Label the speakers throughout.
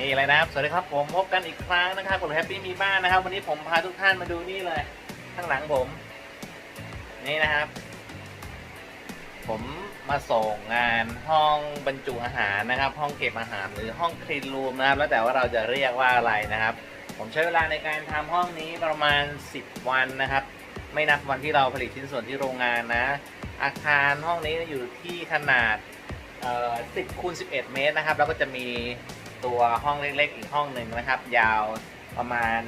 Speaker 1: นี่เลยนะครับ สวัสดีครับผมพบกันอีกครั้งนะครับผมแฮปปี้มีบ้านนะครับ วันนี้ผมพาทุกท่านมาดูนี่เลย ข้างหลังผม นี่นะครับ ผมมาส่งงานห้องบรรจุอาหารนะครับ ห้องเก็บอาหารหรือห้องคลีนรูมนะครับ แล้วแต่ว่าเราจะเรียกว่าอะไรนะครับ ผมใช้เวลาในการทำห้องนี้ประมาณ 10 วันนะครับ ไม่นับวันที่เราผลิตชิ้นส่วนที่โรงงานนะ อาคารห้องนี้อยู่ที่ขนาด10คูณ11 เมตรนะครับ แล้วก็จะมี ตัวห้องเล็กๆ อีกห้องหนึ่งนะครับ ยาวประมาณ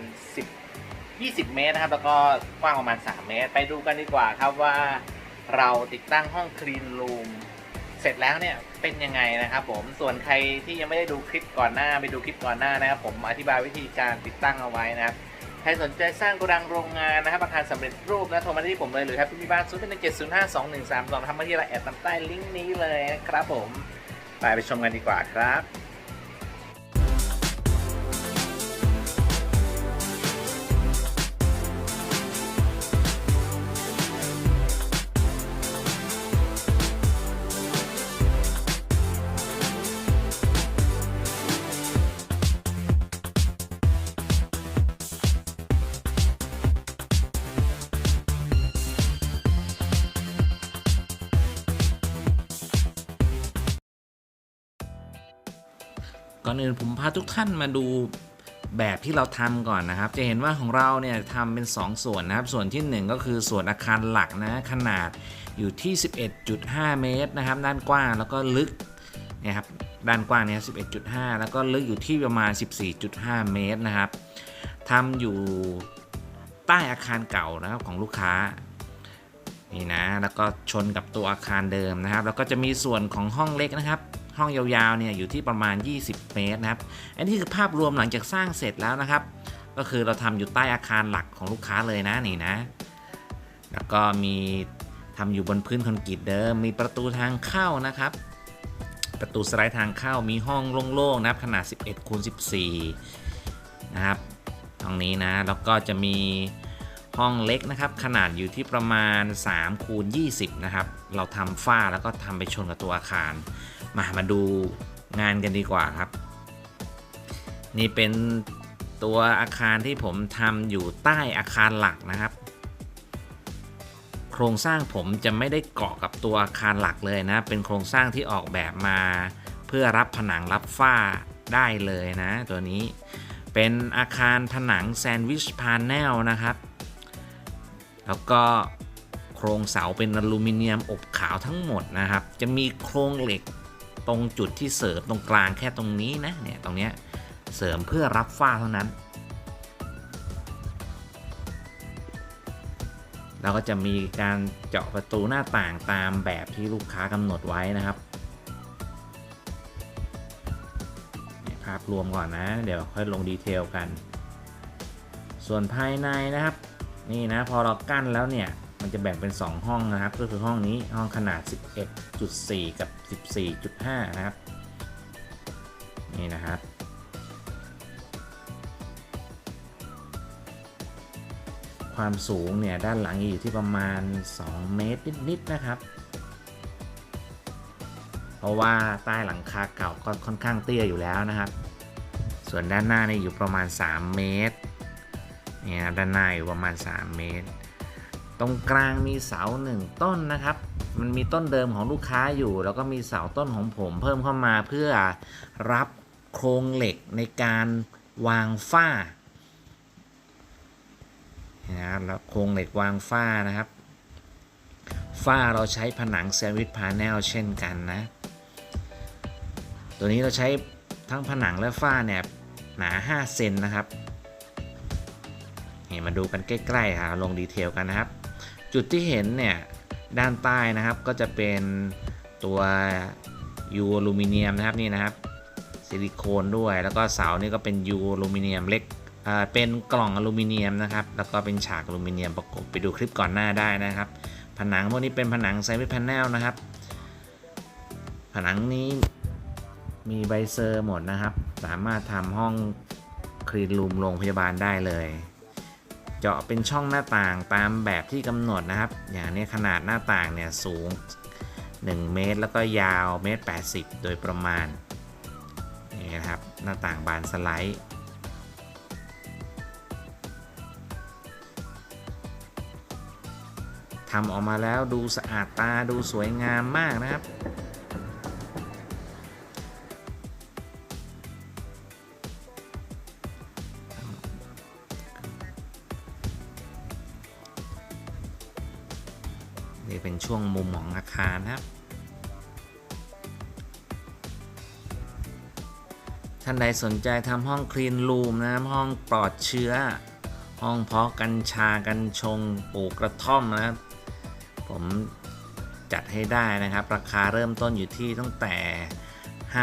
Speaker 1: 10 20 เมตรนะครับ แล้วก็กว้างประมาณ 3 เมตร ไปดูกันดีกว่าครับว่าเราติดตั้งห้องคลีนรูมเสร็จแล้วเนี่ยเป็นยังไงนะครับผมส่วนใครที่ยังไม่ได้ดูคลิปก่อนหน้าไปดูคลิปก่อนหน้านะครับผมอธิบายวิธีการติดตั้งเอาไว้นะครับใครสนใจสร้างโกดังโรงงานนะครับอาคารสำเร็จรูปนะโทรมาที่ผมเลยหรือครับที่บ้าน0 1 7 0 5 2 1 3 2ทำมาที่เรแอดตามใต้ลิงก์นี้เลยนะครับผมไปไปชมกันดีกว่าครับ
Speaker 2: ก่อนอื่นผมพาทุกท่านมาดูแบบที่เราทำก่อนนะครับ จะเห็นว่าของเราเนี่ยทำเป็น 2 ส่วนนะครับ ส่วนที่ 1 ก็คือส่วนอาคารหลักนะขนาดอยู่ที่ 11.5 เมตรนะครับ ด้านกว้างแล้วก็ลึกนี่ยครับด้านกว้างเนี่ย11.5 แล้วก็ลึกอยู่ที่ประมาณ 14.5 เมตรนะครับทำอยู่ใต้อาคารเก่านะครับของลูกค้านี่นะแล้วก็ชนกับตัวอาคารเดิมนะครับ แล้วก็จะมีส่วนของห้องเล็กนะครับ ห้องยาวๆเนี่ยอยู่ที่ประมาณ 20 เมตรนะครับอันนี้คือภาพรวมหลังจากสร้างเสร็จแล้วนะครับ ก็คือเราทำอยู่ใต้อาคารหลักของลูกค้าเลยนะนี่นะ แล้วก็มีทำอยู่บนพื้นคอนกรีตเดิม มีประตูทางเข้านะครับประตูสไลด์ทางเข้ามีห้องโล่งๆนะครับขนาด 11คูณ14 นะครับห้องนี้นะแล้วก็จะมีห้องเล็กนะครับขนาดอยู่ที่ประมาณ3คูณ20 นะครับ เราทำฝ้าแล้วก็ทำไปชนกับตัวอาคาร มามาดูงานกันดีกว่าครับ นี่เป็นตัวอาคารที่ผมทำอยู่ใต้อาคารหลักนะครับ โครงสร้างผมจะไม่ได้เกาะกับตัวอาคารหลักเลยนะ เป็นโครงสร้างที่ออกแบบมา เพื่อรับผนังรับฝ้าได้เลยนะ ตัวนี้เป็นอาคารผนังแซนด์วิชพาแนลนะครับ แล้วก็โครงเสาเป็นอลูมิเนียมอบขาวทั้งหมดนะครับ จะมีโครงเหล็ก ตรงจุดที่เสริมตรงกลางแค่ตรงนี้นะเนี่ยตรงเนี้ยเสริมเพื่อรับฝ้าเท่านั้น เราก็จะมีการเจาะประตูหน้าต่างตามแบบที่ลูกค้ากำหนดไว้นะครับภาพรวมก่อนนะ เดี๋ยวค่อยลงดีเทลกัน ส่วนภายในนะครับ นี่นะพอเรากั้นแล้วเนี่ย มันจะแบ่งเป็น 2 ห้องนะครับ ก็คือห้องนี้ห้องขนาด 11.4 กับ 14.5 นะครับ นี่นะครับ ความสูงเนี่ย ด้านหลังอยู่ที่ประมาณ 2 เมตรนิด ๆ นะครับ เพราะว่าใต้หลังคาเก่าก็ค่อนข้างเตี้ยอยู่แล้วนะครับ ส่วนด้านหน้าเนี่ยอยู่ประมาณ 3 เมตรเนี่ยด้านหน้าอยู่ประมาณ 3 เมตร ตรงกลางมีเสาหนึ่งต้นนะครับ มันมีต้นเดิมของลูกค้าอยู่ แล้วก็มีเสาต้นของผมเพิ่มเข้ามาเพื่อรับโครงเหล็กในการวางฝ้านะครับแล้วโครงเหล็กวางฝ้านะครับ ฝ้าเราใช้ผนังแซนด์วิชพาแนลเช่นกันนะ ตัวนี้เราใช้ทั้งผนังและฝ้าเนี่ยหนา 5 เซนนะครับนี่มาดูกันใกล้ๆค่ะลงดีเทลกันนะครับ จุดที่เห็นเนี่ยด้านใต้นะครับก็จะเป็นตัวยูอลูมิเนียมนะครับนี่นะครับซิลิโคนด้วย แล้วก็เสานี่ก็เป็นยูอลูมิเนียมเล็กอ่าเป็นกล่องอลูมิเนียมนะครับ แล้วก็เป็นฉากอลูมิเนียมประกบไปดูคลิปก่อนหน้าได้นะครับ ผนังพวกนี้เป็นผนังไซมิแพนแนลนะครับ ผนังนี้มีใบเซอร์หมดนะครับ สามารถทำห้องคลีนรูมโรงพยาบาลได้เลย เจาะเป็นช่องหน้าต่างตามแบบที่กำหนดนะครับ อย่างนี้ขนาดหน้าต่างเนี่ยสูง 1 เมตร แล้วก็ยาวเมตร 80 โดยประมาณนี่นะครับหน้าต่างบานสไลด์ทำออกมาแล้วดูสะอาดตาดูสวยงามมากนะครับ เป็นช่วงมุมของอาคารนะครับ ท่านใดสนใจทำห้องคลีนรูมนะครับห้องปลอดเชื้อ ห้องเพาะกัญชากัญชงปลูกกระท่อมนะครับ ผมจัดให้ได้นะครับ ราคาเริ่มต้นอยู่ที่ตั้งแต่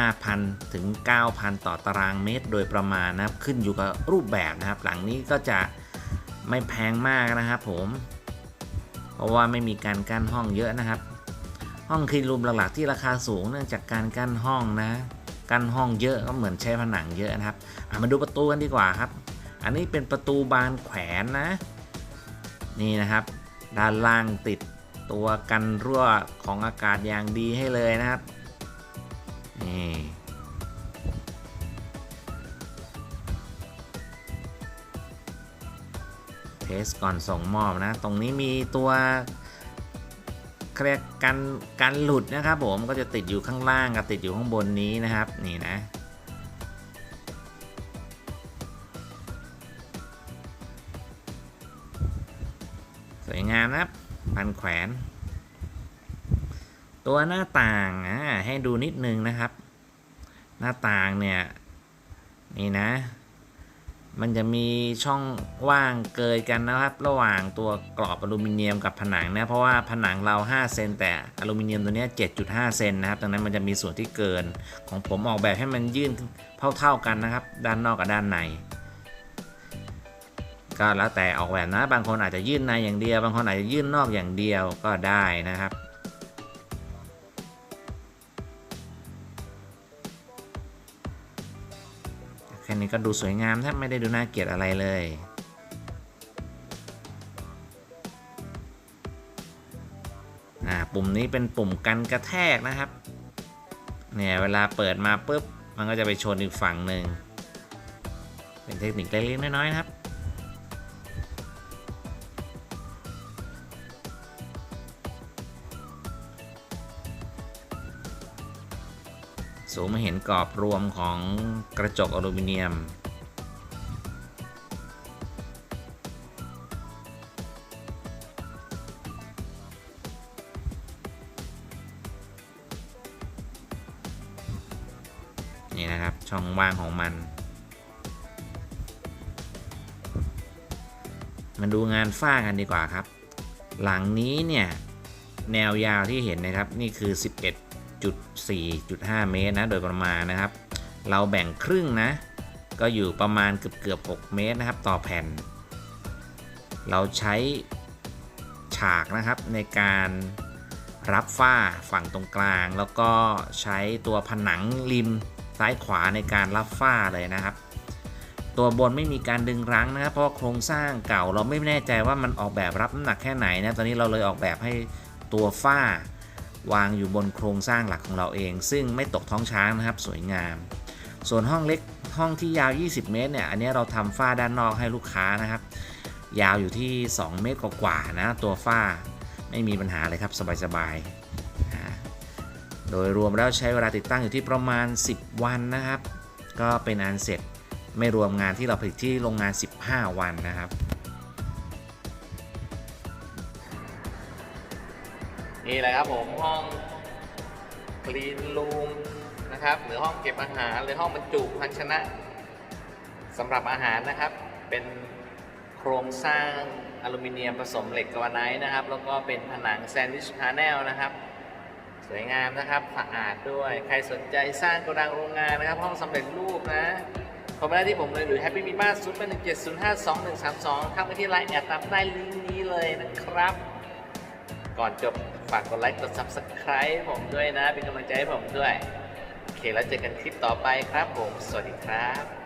Speaker 2: 5,000 ถึง 9,000 ต่อตารางเมตรโดยประมาณนะครับ ขึ้นอยู่กับรูปแบบนะครับ หลังนี้ก็จะไม่แพงมากนะครับผม เพราะว่าไม่มีการกั้นห้องเยอะนะครับ ห้องคลีนรูมหลักๆที่ราคาสูงเนื่องจากการกั้นห้องนะ กั้นห้องเยอะก็เหมือนใช้ผนังเยอะนะครับมาดูประตูกันดีกว่าครับ อันนี้เป็นประตูบานแขวนนะ นี่นะครับ ด้านล่างติดตัวกันรั่วของอากาศอย่างดีให้เลยนะครับนี่ สก่อนส่งมอบนะ ตรงนี้มีตัวเรียกกันกันหลุดนะครับผมก็จะติดอยู่ข้างล่างกับติดอยู่ข้างบนนี้นะครับนี่นะ สวยงามนะครับพันแขวน ตัวหน้าต่างอะให้ดูนิดนึงนะครับ หน้าต่างเนี่ยนี่นะ มันจะมีช่องว่างเกยกันนะครับ ระหว่างตัวกรอบอลูมิเนียมกับผนังนะเพราะว่าผนังเรา 5 เซนแต่อลูมิเนียมตัวนี้ 7.5 เซนนะครับดังนั้นมันจะมีส่วนที่เกิน ของผมออกแบบให้มันยื่นเท่าๆกันนะครับ ด้านนอกกับด้านใน ก็แล้วแต่ออกแบบนะบางคนอาจจะยื่นในอย่างเดียว บางคนอาจจะยื่นนอกอย่างเดียวก็ได้นะครับ นี้ก็ดูสวยงามแทบไม่ได้ดูน่าเกลียดอะไรเลย ปุ่มนี้เป็นปุ่มกันกระแทกนะครับ เนี่ย เวลาเปิดมาปุ๊บ มันก็จะไปชนอีกฝั่งหนึ่ง เป็นเทคนิคเล็กๆน้อยๆนะครับ สูงมาเห็นกรอบรวมของกระจกอลูมิเนียม นี่นะครับช่องว่างของมัน มาดูงานฝ้ากันดีกว่าครับ หลังนี้เนี่ย แนวยาวที่เห็นนะครับ นี่คือ 1.4.5 เมตรนะ โดยประมาณนะครับ เราแบ่งครึ่งนะ ก็อยู่ประมาณเกือบเกือบ6เมตรนะครับ ต่อแผ่น เราใช้ฉากนะครับในการรับฝ้าฝั่งตรงกลาง แล้วก็ใช้ตัวผนังริมซ้ายขวาในการรับฝ้าเลยนะครับ ตัวบนไม่มีการดึงรั้งนะครับ เพราะโครงสร้างเก่าเราไม่แน่ใจว่ามันออกแบบรับน้ำหนักแค่ไหนนะตอนนี้เราเลยออกแบบให้ตัวฝ้า วางอยู่บนโครงสร้างหลักของเราเอง ซึ่งไม่ตกท้องช้างนะครับสวยงาม ส่วนห้องเล็กห้องที่ยาว 20 เมตรเนี่ยอันนี้เราทำฝ้าด้านนอกให้ลูกค้านะครับ ยาวอยู่ที่ 2 เมตรกว่าๆนะตัวฝ้าไม่มีปัญหาเลยครับสบายๆอ่าโดยรวมแล้วใช้เวลาติดตั้งอยู่ที่ประมาณ 10 วันนะครับ ก็เป็นอันเสร็จไม่รวมงานที่เราผลิตที่โรงงาน 15 วันนะครับ
Speaker 1: นี่แหละครับผมห้องคลีนรูมนะครับหรือห้องเก็บอาหารหรือห้องบรรจุภาชนะสำหรับอาหารนะครับ เป็นโครงสร้างอลูมิเนียมผสมเหล็กกาวาไนท์นะครับ แล้วก็เป็นผนังแซนด์วิชพาแนลนะครับ สวยงามนะครับสะอาดด้วย ใครสนใจสร้างโกดังโรงงานนะครับ ห้องสำเร็จรูปนะโทรมาได้ที่ผมเลยหรือ Happy m i m a 0 8 1 7 0 5 2 1 3 2ทักไปที่ไลน์แอดตามใต้ลิงก์นี้เลยนะครับ ก่อนจบ ฝากกดไลค์กด Subscribe ผมด้วยนะ เป็นกำลังใจให้ผมด้วย โอเค แล้วเจอกันคลิปต่อไปครับผม สวัสดีครับ